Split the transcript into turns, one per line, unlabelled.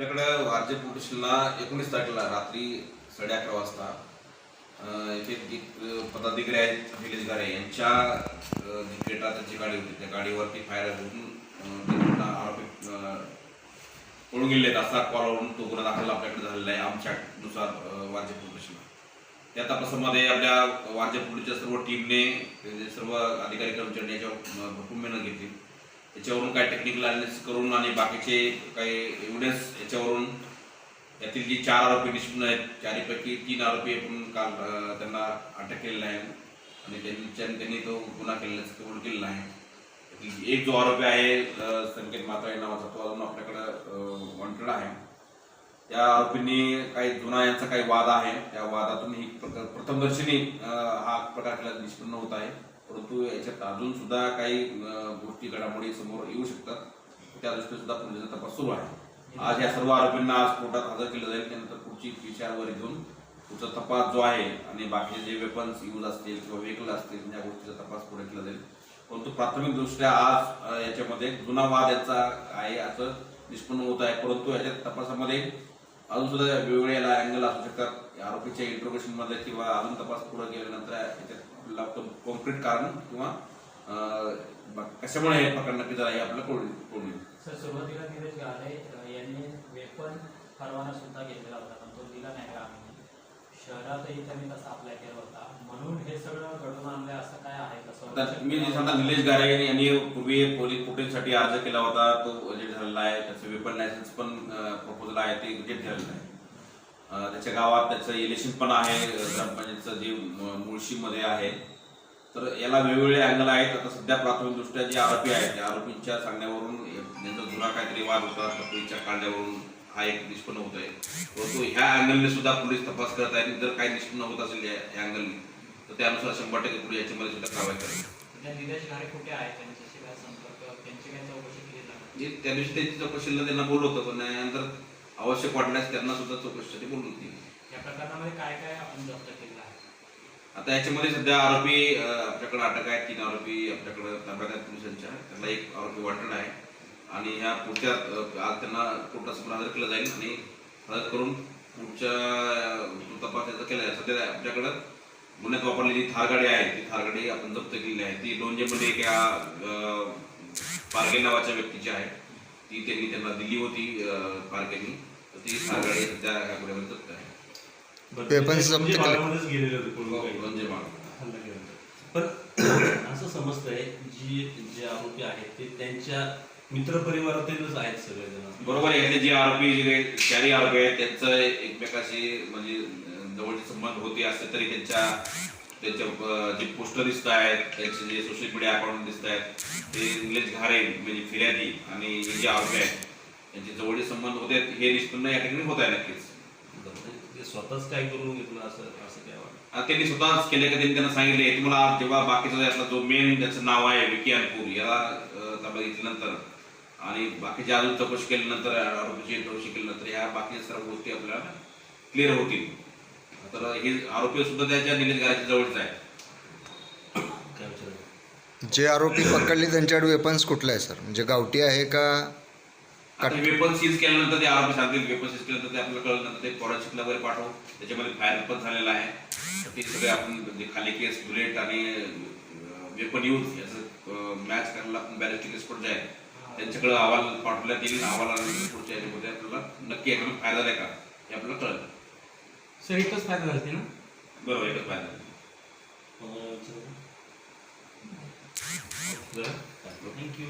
आपल्याकडं वारजे पोलीस एकोणीस तारखेला रात्री साडे अकरा वाजता अं, इथे एक पदाधिकारी आहेत निलेश गारे यांच्या अं, जी त्यांची गाडी होती त्या गाडीवरती फायर होऊन आरोपी पळून गेले आहेत असा कॉलवरून तो गुन्हा दाखल आपल्याकडे झालेला आहे आमच्यानुसार अं, वारजे पोलीस त्या तपासामध्ये आपल्या वारजे पोलीसच्या सर्व टीमने सर्व अधिकारी कर्मचारी याच्यावर भरपूर मेहनत घेतली. याच्यावरून काही टेक्निकल अनालिसिस करून आणि बाकीचे काही एव्हिडन्स याच्यावरून यातील जी चार आरोपी निष्पन्न आहेत चारीपैकी तीन आरोपी आपण काल त्यांना अटक केलेला आहे. आणि त्यांच्या त्यांनी तो गुन्हा केलेला कबूल केलेला आहे. एक जो आरोपी आहे संकेत मात्रा नावाचा तो अजून आपल्याकडं वॉन्टेड आहे. त्या आरोपींनी काही जुना यांचा काही वाद आहे. त्या वादातून ही प्रकार प्रथमदर्शनी हा प्रकार केला निष्पन्न होत आहे. परंतु याच्यात अजून सुद्धा काही गोष्टी घडामोडी समोर येऊ शकतात. त्या दृष्टीने सुद्धा पोलिसांचा तपास सुरू आहे. आज या सर्व आरोपींना आज कोर्टात हजर केलं जाईल. त्यानंतर पुढची विचारवर घेऊन पुढचा तपास जो आहे आणि बाकीचे जे वेपन्स यूज असतील किंवा व्हेकल असतील या गोष्टीचा तपास पुढे केला जाईल. परंतु प्राथमिकदृष्ट्या आज याच्यामध्ये जुना वाद याचा आहे असं निष्पन्न होत आहे. परंतु याच्या तपासामध्ये अजून सुद्धा वेगवेगळ्या अँगल असू शकतात. आरोपीच्या इंट्रोगेशनमध्ये किंवा अजून तपास पुढे गेल्यानंतर याच्यात कॉन्क्रीट कारण किंवा कशामुळे हे प्रकार नक्की झाला हे आपल्याला कळून.
सर सुरुवातीला गाले अ, यांनी वेपन परवाना सुद्धा घेतलेला होता पण तो दिला नाही शहरातही त्यांनी तसा अप्लाय केला होता. म्हणून हे सगळं घडून आणलंय असं काय आहे?
मी जे निलेश गारे यांनी पूर्वी पोलीस फुटेजसाठी अर्ज केला होता तो रिजेक्ट झालेला आहे. त्याचं वेपन लायसन्स पण प्रपोजल आहे ते रिजेक्ट झालेलं आहे. त्याच्या गावात त्याचं इलेक्शन पण आहे ग्रामपंचायतचं जे मुळशीमध्ये आहे. तर याला वेगवेगळे अँगल आहेत. आता सध्या प्राथमिक दृष्ट्या जे आरोपी आहेत त्या आरोपींच्या सांगण्यावरून यांचा जुना काहीतरी वाद होता. टपरीच्या काढल्यावरून हा एक निष्पन्न होत आहे परंतु ह्या अँगलने सुद्धा पोलीस तपास करत आहेत. जर काही निष्पन्न होत असेल या अँगलने तर त्यानुसार शंभर टक्के पुढे याच्यामध्ये सुद्धा कारवाई करेल.
त्या त्यांची
दिवशी त्यांची चौकशीला त्यांना बोलवतं. पण त्यानंतर आवश्यक वाटल्यास त्यांना सुद्धा चौकशीसाठी बोलवून होती
या प्रकरणामध्ये काय काय आपण जप्त केलं आहे?
आता याच्यामध्ये सध्या आरोपी आपल्याकडे अटक आहे तीन आरोपी आपल्याकडे ताब्यात आहेत पोलिसांच्या. त्यातला एक आरोपी वाटण आहे. आणि ह्या पुढच्या आज त्यांना कोर्टासमोर हजर केलं जाईल आणि हजर करून पुढच्या तपास याचा केला जाईल. सध्या आपल्याकडं गुन्ह्यात वापरलेली जी थार गाडी आहे. ती थार गाडी आपण जप्त केलेली आहे. ती लोणजेमध्ये एका पारगे नावाच्या व्यक्तीची आहे. ती त्यांनी त्यांना दिली होती पारगेनी
Weapons जप्त
म्हणजे गेलेले होते काही. हल्ला केल्यानंतर. पण असं समजतंय जी जे आरोपी आहेत ते त्यांच्या मित्रपरिवारातीलच आहेत सगळेजण
बरोबर आहे जे आरोपी जे काही चारही आरोपी आहेत त्यांचं एकमेकाशी म्हणजे अं, जवळचे संबंध होते असले तरी त्यांच्या त्यांच्या अं, जे पोस्टर दिसत आहेत त्यांचे जे सोशल मीडिया अकाउंट दिसत आहेत ते निलेश घारे म्हणजे फिर्यादी आणि हे जे आरोपी आहेत त्यांचे जवळचे संबंध होते हे निष्पन्न या ठिकाणी होत आहे नक्कीच.
ते स्वतःच काय करून घेतलं असं असं काय वाटतं?
त्यांनी स्वतःच केले का त्यांनी त्यांना सांगितले तुम्हाला जेव्हा बाकीचा यातला जो मेन त्याचं नाव आहे विकी अनपूर याला ताब्यात घेतल्यानंतर आणि बाकीच्या अजून चौकशी केल्यानंतर आरोपीची चौकशी केल्यानंतर ह्या बाकीच्या सर्व गोष्टी आपल्याला क्लिअर होतील. तर हे आरोपी सुद्धा त्याच्या निलेश घराच्या जवळच आहे.
जे आरोपी पकडले त्यांच्याकडे वेपन्स कुठले आहे सर म्हणजे गावठी आहे का
आता वेपन सीज केल्यानंतर ते आरोपी सांगतील वेपन सीज केल्यानंतर ते आपल्याला कळल्यानंतर ते फॉरेन्सिकला वगैरे पाठवू त्याच्यामध्ये फायर पण झालेला आहे. तर ते सगळे आपण जे खाली केस बुलेट आणि वेपन यूज याचं मॅच करायला आपण बॅलिस्टिक एक्सपर्ट जे आहे त्यांच्याकडे अहवाल पाठवण्यात येईल अहवालानंतर पुढच्या याच्यामध्ये आपल्याला नक्की याच्यामध्ये फायदा आहे का हे आपल्याला कळलं.
सर एकच फायदा झाली ना?
बरोबर एकच फायदा
विचार थँक्यू